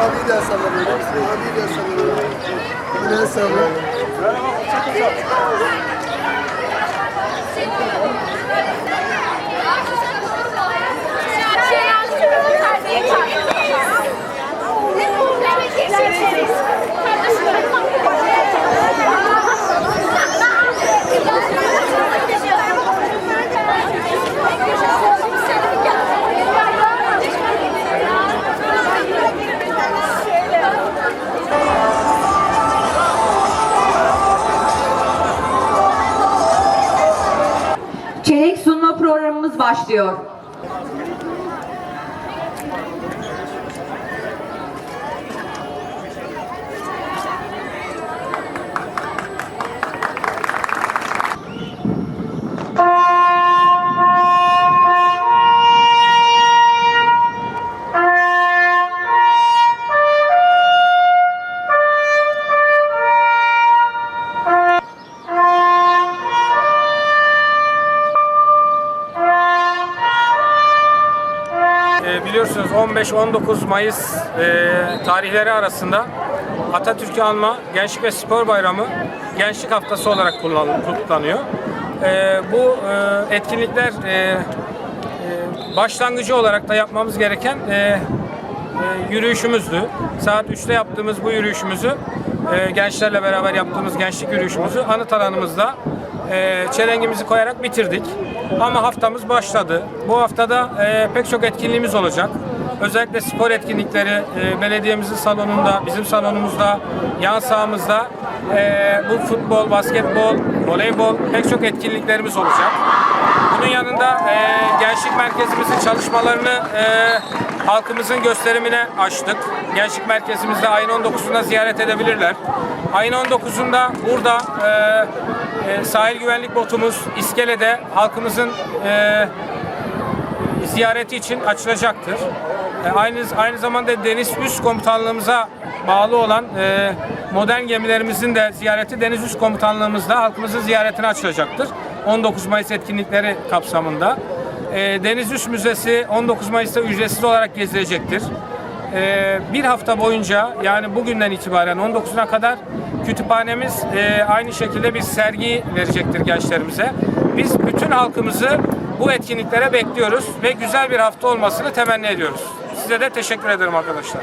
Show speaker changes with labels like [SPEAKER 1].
[SPEAKER 1] Abi de salla böyle. Abi de salla böyle. Bir de salla. Bravo, check it out.
[SPEAKER 2] Çelenk sunma programımız başlıyor.
[SPEAKER 3] Biliyorsunuz 15-19 Mayıs e, tarihleri arasında Atatürk'ü anma Gençlik ve Spor Bayramı Gençlik Haftası olarak kutlanıyor. E, bu e, etkinlikler e, e, başlangıcı olarak da yapmamız gereken e, e, yürüyüşümüzdü. Saat 3'te yaptığımız bu yürüyüşümüzü e, gençlerle beraber yaptığımız gençlik yürüyüşümüzü anıt alanımızda e, çelengimizi koyarak bitirdik. Ama haftamız başladı. Bu haftada e, pek çok etkinliğimiz olacak. Özellikle spor etkinlikleri e, belediyemizin salonunda, bizim salonumuzda, yan sahamızda e, bu futbol, basketbol, voleybol pek çok etkinliklerimiz olacak. Bunun yanında e, gençlik merkezimizin çalışmalarını e, halkımızın gösterimine açtık. Gençlik merkezimizde ayın 19'unda ziyaret edebilirler. Ayın 19'unda burada e, e, sahil güvenlik botumuz İskele'de halkımızın e, ziyareti için açılacaktır. E, aynı aynı zamanda Deniz Üst Komutanlığımıza bağlı olan e, modern gemilerimizin de ziyareti Deniz Üst Komutanlığımızda halkımızın ziyaretine açılacaktır. 19 Mayıs etkinlikleri kapsamında. E, Deniz Üst Müzesi 19 Mayıs'ta ücretsiz olarak gezilecektir. E, bir hafta boyunca yani bugünden itibaren 19'una kadar kütüphanemiz e, aynı şekilde bir sergi verecektir gençlerimize. Biz bütün halkımızı bu etkinliklere bekliyoruz ve güzel bir hafta olmasını temenni ediyoruz. Size de teşekkür ederim arkadaşlar.